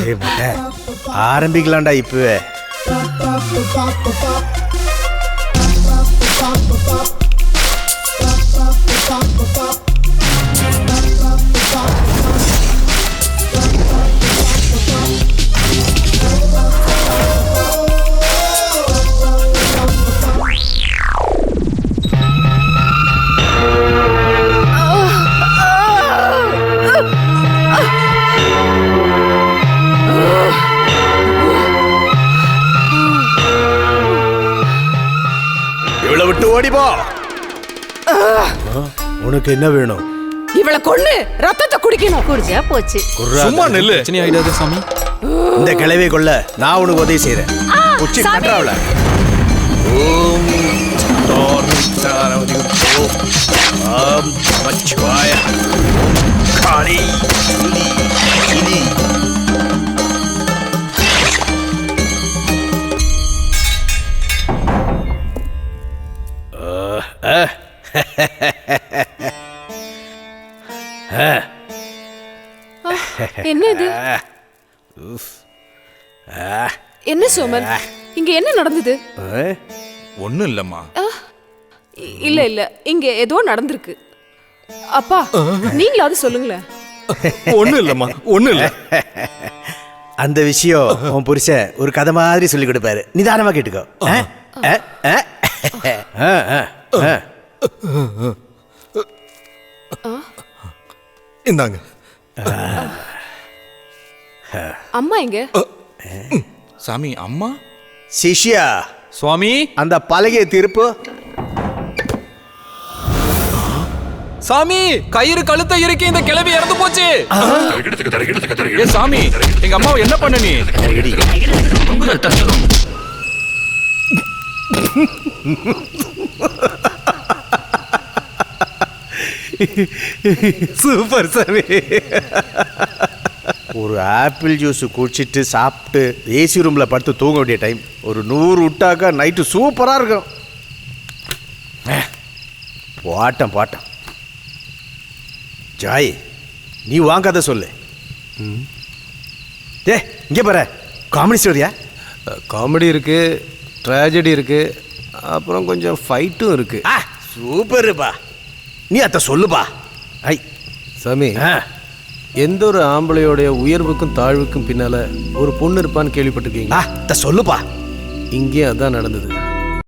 ஏய் முட்டை ஆரம்பிக்கலாம்டா இப்பவே இவளை விட்டு ஓடி போ உனக்கு என்ன வேணும்? இவளை கொன்னு ரத்தத்தை குடிக்கணும். குடிச்சா போச்சு. சும்மா நெல்லு. பிரச்சனை ஆயிடாது சாமி. இந்த கிளவை கொள்ள நான் உனக்கு உதவி செய்யறேன் உச்சி கட்டாவல ஓம் ஆம் நமச்சிவாய ஓம் காளி. என்ன இது என்ன சோமன்? இங்க என்ன நடந்தது? ஒண்ணும் இல்லம்மா. இல்ல இல்ல. இங்க ஏதோ நடந்திருக்கு. அப்பா நீங்களாவது சொல்லுங்களேன். ஒண்ணும் இல்லம்மா ஒண்ணும் இல்ல. அந்த விஷயம் உன் புருஷன் ஒரு கதை மாதிரி சொல்லி கொடுப்பாரு. நிதானமா கேட்டுக்கோ. இந்தாங்க. அம்மா எங்க? சாமி அம்மா? சிஷ்யா. சுவாமி? அந்த பலகையை திருப்பு. சாமி கயிறு கழுத்த இறுக்கி இந்த கிளவி இறந்து போச்சு. ஏ சாமி எங்க அம்மாவை என்ன பண்ண நீ? சூப்பர் சாமி. ஒரு ஆப்பிள் ஜூஸ் குடிச்சிட்டு சாப்பிட்டு ஏசி ரூம்ல படுத்து தூங்க வேண்டிய டைம். ஒரு நூறு விட்டாக்கா நைட்டு சூப்பரா இருக்கும். Bottom bottom. ஜாய் நீ வாங்காத சொல்லு. டே இங்கே பாரு. காமெடி ஸ்டோரியா? காமெடி இருக்கு ட்ராஜடி இருக்கு அப்புறம் கொஞ்சம் ஃபைட்டும் இருக்கு. ஆ சூப்பருப்பா. நீ அத்தை சொல்லுப்பா. ஐ. சாமி ஆ. எந்த ஒரு ஆம்பளையோடைய உயர்வுக்கும் தாழ்வுக்கும் பின்னால ஒரு பொண்ணு இருப்பான்னு கேள்விப்பட்டிருக்கீங்களா? அத்தை சொல்லுப்பா. இங்கேயும் அதான் நடந்தது.